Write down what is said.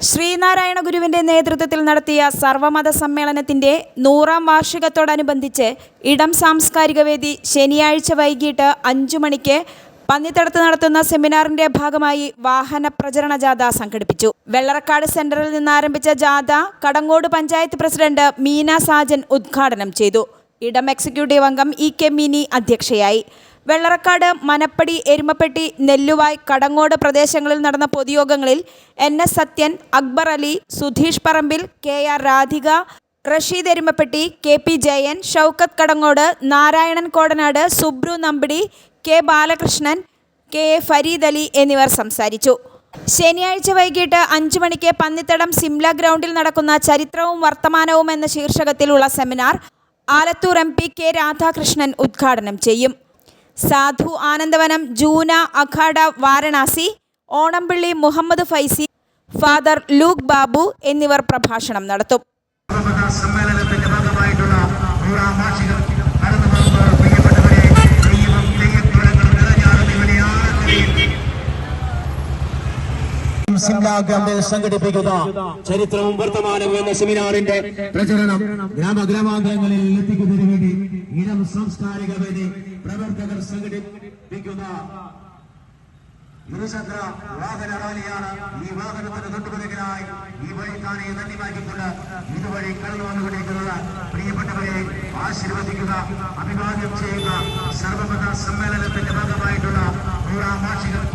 ശ്രീനാരായണ ഗുരുവിന്റെ നേതൃത്വത്തിൽ നടത്തിയ സർവമത സമ്മേളനത്തിന്റെ നൂറാം വാർഷികത്തോടനുബന്ധിച്ച് ഇടം സാംസ്കാരിക വേദി ശനിയാഴ്ച വൈകിട്ട് അഞ്ചു മണിക്ക് പന്നിത്തടത്ത് നടത്തുന്ന സെമിനാറിന്റെ ഭാഗമായി വാഹന പ്രചരണ ജാഥ സംഘടിപ്പിച്ചു. വെള്ളറക്കാട് സെന്ററിൽ നിന്ന് ആരംഭിച്ച ജാഥ കടങ്ങോട് പഞ്ചായത്ത് പ്രസിഡന്റ് മീന സാജൻ ഉദ്ഘാടനം ചെയ്തു. ഇടം എക്സിക്യൂട്ടീവ് അംഗം ഇ കെ മിനി അധ്യക്ഷയായി. വെള്ളറക്കാട് മനപ്പടി എരുമപ്പെട്ടി നെല്ലുവായ് കടങ്ങോട് പ്രദേശങ്ങളിൽ നടന്ന പൊതുയോഗങ്ങളിൽ N S Sathyan Akbar Ali Sudheesh Parambil K R Radhika Rasheed Erumapetty K P Jayan Shoukath Kadangode Narayanan Kodanad Subru Nambidi K Balakrishnan K A Fareed Ali എന്നിവർ സംസാരിച്ചു. ശനിയാഴ്ച വൈകിട്ട് അഞ്ചു മണിക്ക് പന്നിത്തടം സിംല ഗ്രൗണ്ടിൽ നടക്കുന്ന ചരിത്രവും വർത്തമാനവും എന്ന ശീർഷകത്തിലുള്ള seminar Alathur M P K Radhakrishnan ഉദ്ഘാടനം ചെയ്യും. സാധു ആനന്ദവനം ജൂന അഖാഡ വാരണാസി ഓണംപിള്ളി മുഹമ്മദ് ഫൈസി ഫാദർ ലൂക്ക് ബാബു എന്നിവർ പ്രഭാഷണം നടത്തും സർവമത സമ്മേളനത്തിന്റെ ഭാഗമായിട്ടുള്ള നൂറാം വാർഷികം കടന്നു പോകുമ്പോൾ പ്രിയപ്പെട്ടവരെ ദൈവം തെയ്യക്കുളങ്ങൾ നിറഞ്ഞാടുന്ന ഇവിടെ ആർക്കും സിംല ഗ്രൗണ്ടിൽ സംഘടിപ്പിക്കുന്ന ചരിത്രവും വർത്തമാനവും എന്ന സെമിനാറിന്റെ പ്രചരണം ഗ്രാമഗ്രാമാന്തരങ്ങളിൽ എത്തിക്കുന്നതിന് വേണ്ടി ഇനം സാംസ്കാരിക വേദി പ്രവർത്തകർ സംഘടിപ്പിക്കുന്ന ഇരുചക്ര വാഹന റാലിയാണ് ഈ വാഹനത്തിന് തൊട്ടുപിറകിലായി ഈ വഴിക്കാനെ തള്ളി മാറ്റിക്കൊണ്ട് ഇതുവഴി കടന്നു വന്നുകൊണ്ടിരിക്കുന്നത്. പ്രിയപ്പെട്ടവരെ ആശീർവദിക്കുക അഭിവാദ്യം ചെയ്യുക സർവമത സമ്മേളനത്തിന്റെ ഭാഗമായിട്ടുള്ള നൂറാം വാർഷികം